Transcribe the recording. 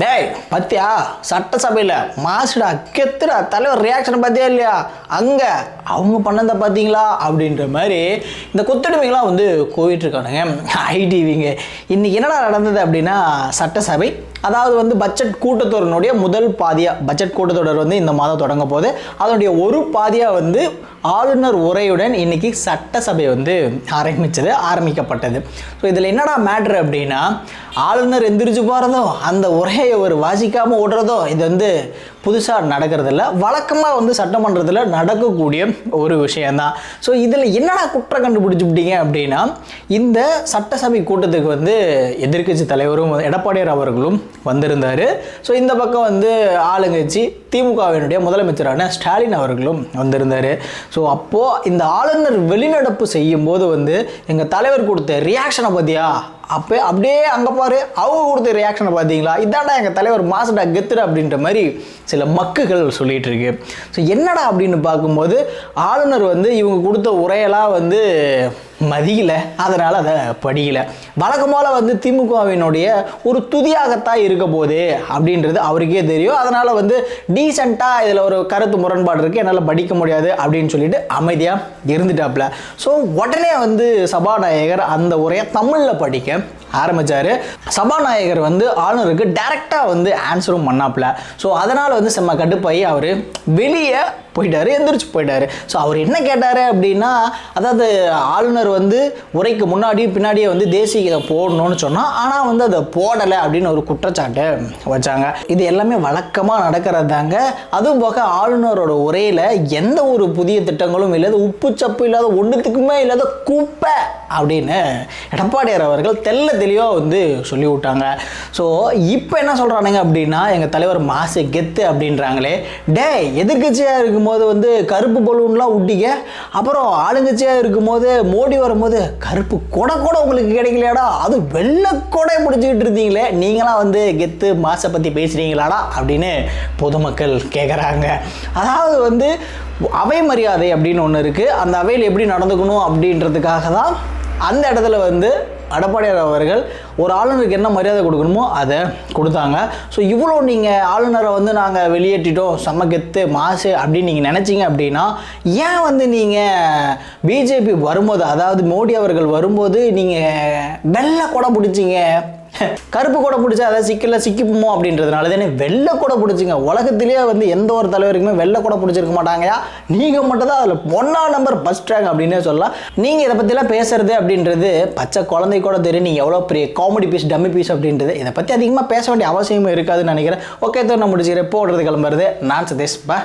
டேய் பத்தியா? சட்டசபையில் மாசுடா கெத்துடா தலைவர் ரியாக்ஷன் பார்த்தியா இல்லையா? அங்கே அவங்க பண்ணதை பார்த்தீங்களா அப்படின்ற மாதிரி இந்த கொத்தடிமைகளாம் வந்து கோவிட்டுருக்கானுங்க ஐடிவிங்க. இன்னைக்கு என்னடா நடந்தது அப்படின்னா சட்டசபை அதாவது வந்து பட்ஜெட் கூட்டத்தொடரினுடைய முதல் பாதியாக பட்ஜெட் கூட்டத்தொடர் வந்து இந்த மாதம் தொடங்க போது அதனுடைய ஒரு பாதியாக வந்து ஆளுநர் உரையுடன் இன்னைக்கு சட்டசபை வந்து ஆரம்பிச்சது ஆரம்பிக்கப்பட்டது. ஸோ இதில் என்னடா மேட்ரு அப்படின்னா ஆளுநர் எந்திரிச்சு போகிறதும் அந்த உரையை ஒரு வாசிக்காமல் ஓடுறதும் இது வந்து புதுசாக நடக்கிறதில்ல. வழக்கமாக வந்து சட்டமன்றத்தில் நடக்கக்கூடிய ஒரு விஷயந்தான் ஸோ இதில் என்னடா குற்றம் கண்டுபிடிச்சிவிட்டீங்க அப்படின்னா இந்த சட்டசபை கூட்டத்துக்கு வந்து எதிர்க்கட்சி தலைவரும் எடப்பாடியார் அவர்களும் வந்திருந்தார். ஸோ இந்த பக்கம் வந்து ஆளுங்கட்சி திமுகவினுடைய முதலமைச்சரான ஸ்டாலின் அவர்களும் வந்திருந்தார். ஸோ அப்போது இந்த ஆளுநர் வெளிநடப்பு செய்யும்போது வந்து எங்கள் தலைவர் கொடுத்த ரியாக்ஷனை பார்த்தியா அப்போ அப்படியே அங்கே பாரு. அவங்க கொடுத்த ரியாக்ஷனை பார்த்தீங்களா இதாண்டா எங்கள் தலைவர் மாசடா கெத்துரு அப்படின்ற மாதிரி சில மக்குகள் சொல்லிட்டு இருக்கு. ஸோ என்னடா அப்படின்னு பார்க்கும்போது ஆளுநர் வந்து இவங்க கொடுத்த உரையெல்லாம் வந்து மதியில அதனால் அதை படிக்கல. வழக்கமாக வந்து திமுகவினுடைய ஒரு துதியாகத்தான் இருக்க போகுது அப்படின்றது அவருக்கே தெரியும். அதனால் வந்து டீசெண்டாக இதில் ஒரு கருத்து முரண்பாடு இருக்குது என்னால் படிக்க முடியாது அப்படின்னு சொல்லிட்டு அமைதியாக இருந்துட்டாப்புல ஸோ உடனே வந்து சபாநாயகர் அந்த உரையை தமிழில் படிக்க ஆரம்பித்தார் சபாநாயகர் வந்து ஆளுநருக்கு டேரெக்டாக வந்து ஆன்சரும் பண்ணாப்புல. ஸோ அதனால் வந்து செம்ம கடுப்பாகி அவர் வெளியே போயிட்டாரு எந்திரிச்சு போயிட்டாரு. ஸோ அவர் என்ன கேட்டார் அப்படின்னா அதாவது ஆளுநர் வந்து உரைக்கு முன்னாடியும் பின்னாடியே வந்து தேசிய கீதம் போடணும்னு சொன்னால் ஆனால் வந்து அதை போடலை அப்படின்னு ஒரு குற்றச்சாட்டை வச்சாங்க. இது எல்லாமே வழக்கமாக நடக்கிறது தாங்க. அதுவும் போக ஆளுநரோட உரையில் எந்த ஒரு புதிய திட்டங்களும் இல்லாத உப்பு சப்பு இல்லாத ஒன்றுத்துக்குமே இல்லாத குப்பை. அப்படின்னு எடப்பாடியார் அவர்கள் தெல்ல தெளிவாக வந்து சொல்லி விட்டாங்க ஸோ இப்போ என்ன சொல்கிறானுங்க அப்படின்னா எங்கள் தலைவர் மாசு கெத்து அப்படின்றாங்களே. டே எதிர்கட்சியாக இருக்கும்போது வந்து கருப்பு பலூன்லாம் விட்டீங்க அப்புறம் ஆளுங்கட்சியாக இருக்கும்போது மோடி வரும்போது கருப்பு கொடை கூட உங்களுக்கு கிடைக்கலையாடா? அது வெள்ளை கொடை பிடிச்சிக்கிட்டு இருந்தீங்களே. நீங்களாம் வந்து கெத்து மாசை பற்றி பேசுகிறீங்களாடா அப்படின்னு பொதுமக்கள் கேட்குறாங்க அதாவது வந்து அவை மரியாதை அப்படின்னு ஒன்று இருக்குது அந்த அவையில் எப்படி நடந்துக்கணும் அப்படின்றதுக்காக தான் அந்த இடத்துல வந்து எடப்பாடியார் அவர்கள் ஒரு ஆளுநருக்கு என்ன மரியாதை கொடுக்கணுமோ அதை கொடுத்தாங்க. ஸோ இவ்வளோ நீங்கள் ஆளுநரை வந்து நாங்கள் வெளியேற்றிட்டோம். சமக்கெத்து மாசு அப்படின்னு நீங்கள் நினச்சிங்க அப்படின்னா ஏன் வந்து நீங்கள் பிஜேபி வரும்போது அதாவது மோடி அவர்கள் வரும்போது நீங்கள் வெள்ளை கொடை பிடிச்சிங்க? கருப்பு கூட பிடிச்சா அதாவது சிக்கல சிக்கிப்போமோ அப்படின்றதுனால தானே வெள்ளை கூட பிடிச்சிங்க. உலகத்திலேயே வந்து எந்த ஒரு தலைவருக்குமே வெள்ளை கூட பிடிச்சிருக்க மாட்டாங்கயா நீங்கள் மட்டும் தான் அதில் ஒன்றா நம்பர் ஃபஸ்ட் ரேங்க் அப்படின்னே சொல்லலாம். நீங்கள் இதை பற்றிலாம் பேசுறது அப்படின்றது பச்சை குழந்தை கூட தெரியும். நீங்கள் எவ்வளோ பெரிய காமெடி பீஸ் டம்மி பீஸ் அப்படின்றது இதை பற்றி அதிகமாக பேச வேண்டிய அவசியமும் இருக்காதுன்னு நினைக்கிறேன். ஓகே தான் நான் முடிச்சுக்கிறேன். போடுறது கிளம்புறது. நான் சதேஷ். பா